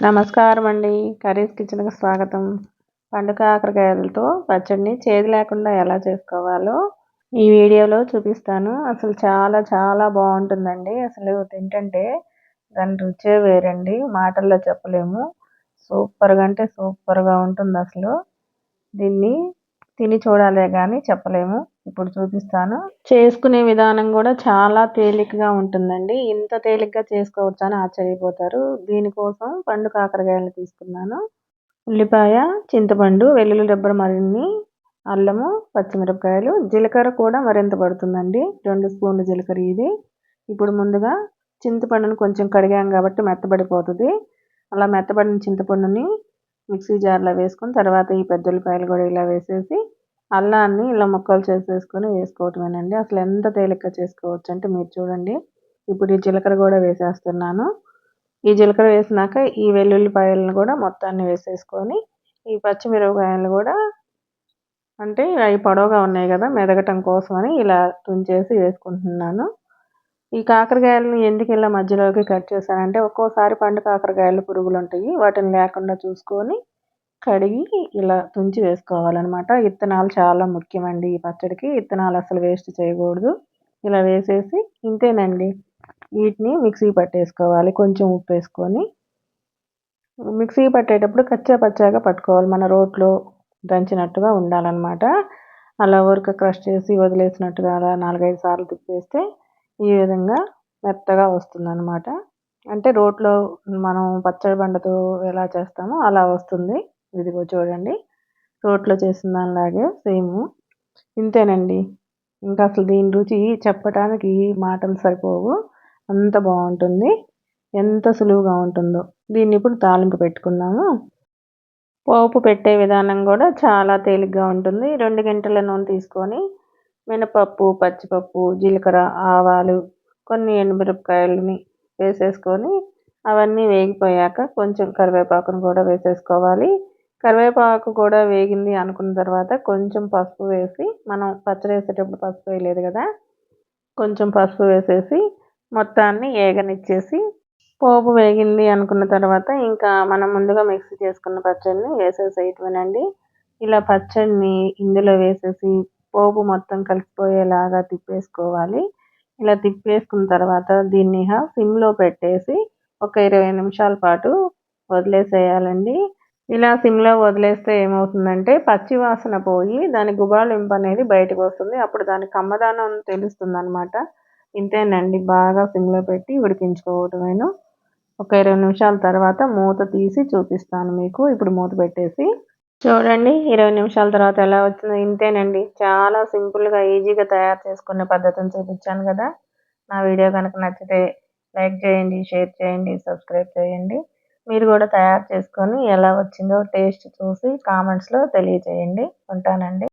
నమస్కారం అండి కర్రీస్ కిచెన్కి స్వాగతం. పండు కాకరకాయలతో పచ్చడిని చేదు లేకుండా ఎలా చేసుకోవాలో ఈ వీడియోలో చూపిస్తాను. అసలు చాలా చాలా బాగుంటుందండి. అసలు తింటుంటే దాని రుచే వేరండి. మాటల్లో చెప్పలేము. సూపర్గా అంటే సూపర్గా ఉంటుంది అసలు. దీన్ని తిని చూడాలే కానీ చెప్పలేము. ఇప్పుడు చూపిస్తాను. చేసుకునే విధానం కూడా చాలా తేలికగా ఉంటుందండి. ఇంత తేలికగా చేసుకోవచ్చు అని ఆశ్చర్యపోతారు. దీనికోసం పండు కాకరకాయలు తీసుకున్నాను. ఉల్లిపాయ చింతపండు వెల్లుల్లి రబ్బరు మరిన్ని అల్లము పచ్చిమిరపకాయలు జీలకర్ర కూడా మరింత పడుతుందండి. రెండు స్పూన్లు జీలకర్ర ఇది. ఇప్పుడు ముందుగా చింతపండును కొంచెం కడిగాం కాబట్టి మెత్తబడిపోతుంది. అలా మెత్తబడిన చింతపండుని మిక్సీ జార్లో వేసుకొని తర్వాత ఈ పెద్ద ఉల్లిపాయలు కూడా ఇలా వేసేసి అల్లాన్ని ఇలా ముక్కలు చేసేసుకొని వేసుకోవటమేనండి. అసలు ఎంత తేలిక చేసుకోవచ్చు అంటే మీరు చూడండి. ఇప్పుడు ఈ జీలకర్ర కూడా వేసేస్తున్నాను. ఈ జీలకర్ర వేసినాక ఈ వెల్లుల్లిపాయలను కూడా మొత్తాన్ని వేసేసుకొని ఈ పచ్చిమిరపకాయలు కూడా అంటే అవి పొడవుగా ఉన్నాయి కదా మెదగటం కోసమని ఇలా తుంచేసి వేసుకుంటున్నాను. ఈ కాకరకాయలను ఎందుకు ఇలా మధ్యలోకి కట్ చేశానంటే ఒక్కోసారి పండు కాకరకాయలు పురుగులు ఉంటాయి వాటిని లేకుండా చూసుకొని కడిగి ఇలా తుంచి వేసుకోవాలన్నమాట. విత్తనాలు చాలా ముఖ్యమండి ఈ పచ్చడికి. విత్తనాలు అసలు వేస్ట్ చేయకూడదు. ఇలా వేసేసి ఇంతేనండి. వీటిని మిక్సీ పట్టేసుకోవాలి. కొంచెం ఉప్పు వేసుకొని. మిక్సీ పట్టేటప్పుడు కచ్చా పచ్చాగా పట్టుకోవాలి. మన రోట్లో దంచినట్టుగా ఉండాలన్నమాట. అలా ఊరిక క్రష్ చేసి వదిలేసినట్టుగా అలా నాలుగైదు సార్లు తిప్పేస్తే ఈ విధంగా మెత్తగా వస్తుందన్నమాట. అంటే రోట్లో మనం పచ్చడి బండతో ఎలా చేస్తామో అలా వస్తుంది. ఇదిగో చూడండి. రోట్లో చేసిన దానిలాగే సేమ్. ఇంతేనండి. ఇంకా అసలు దీని రుచి చెప్పటానికి మాటలు సరిపోవు. అంత బాగుంటుంది. ఎంత సులువుగా ఉంటుందో. దీన్ని ఇప్పుడు తాలింపు పెట్టుకుందాము. పోపు పెట్టే విధానం కూడా చాలా తేలిగ్గా ఉంటుంది. రెండు గంటల నూనె తీసుకొని మినపప్పు పచ్చిపప్పు జీలకర్ర ఆవాలు కొన్ని ఎండుమిరపకాయలని వేసేసుకొని అవన్నీ వేగిపోయాక కొంచెం కరివేపాకును కూడా వేసేసుకోవాలి. కరివేపాకు కూడా వేగింది అనుకున్న తర్వాత కొంచెం పసుపు వేసి మనం పచ్చడి వేసేటప్పుడు పసుపు వేయలేదు కదా కొంచెం పసుపు వేసేసి మొత్తాన్ని ఏగనిచ్చేసి పోపు వేగింది అనుకున్న తర్వాత ఇంకా మనం ముందుగా మిక్సీ చేసుకున్న పచ్చడిని వేసేసేయటమేనండి. ఇలా పచ్చడిని ఇందులో వేసేసి పోపు మొత్తం కలిసిపోయేలాగా తిప్పేసుకోవాలి. ఇలా తిప్పేసుకున్న తర్వాత దీన్ని సిమ్లో పెట్టేసి ఒక ఇరవై నిమిషాల పాటు వదిలేసేయాలండి. ఇలా సిమ్లో వదిలేస్తే ఏమవుతుందంటే పచ్చి వాసన పోయి దాని గుబాళింపు అనేది బయటకు వస్తుంది. అప్పుడు దాని కమ్మదానం తెలుస్తుంది అనమాట ఇంతేనండి. బాగా సిమ్లో పెట్టి ఉడికించుకోవటమేను. ఒక ఇరవై నిమిషాల తర్వాత మూత తీసి చూపిస్తాను మీకు. ఇప్పుడు మూత పెట్టేసి చూడండి. ఇరవై నిమిషాల తర్వాత ఎలా వచ్చిందో. ఇంతేనండి. చాలా సింపుల్గా ఈజీగా తయారు చేసుకునే పద్ధతిని చూపించాను కదా. నా వీడియో కనుక నచ్చితే లైక్ చేయండి షేర్ చేయండి సబ్స్క్రైబ్ చేయండి. మీరు కూడా తయారు చేసుకొని ఎలా వచ్చిందో టేస్ట్ చూసి కామెంట్స్లో తెలియజేయండి. ఉంటానండి.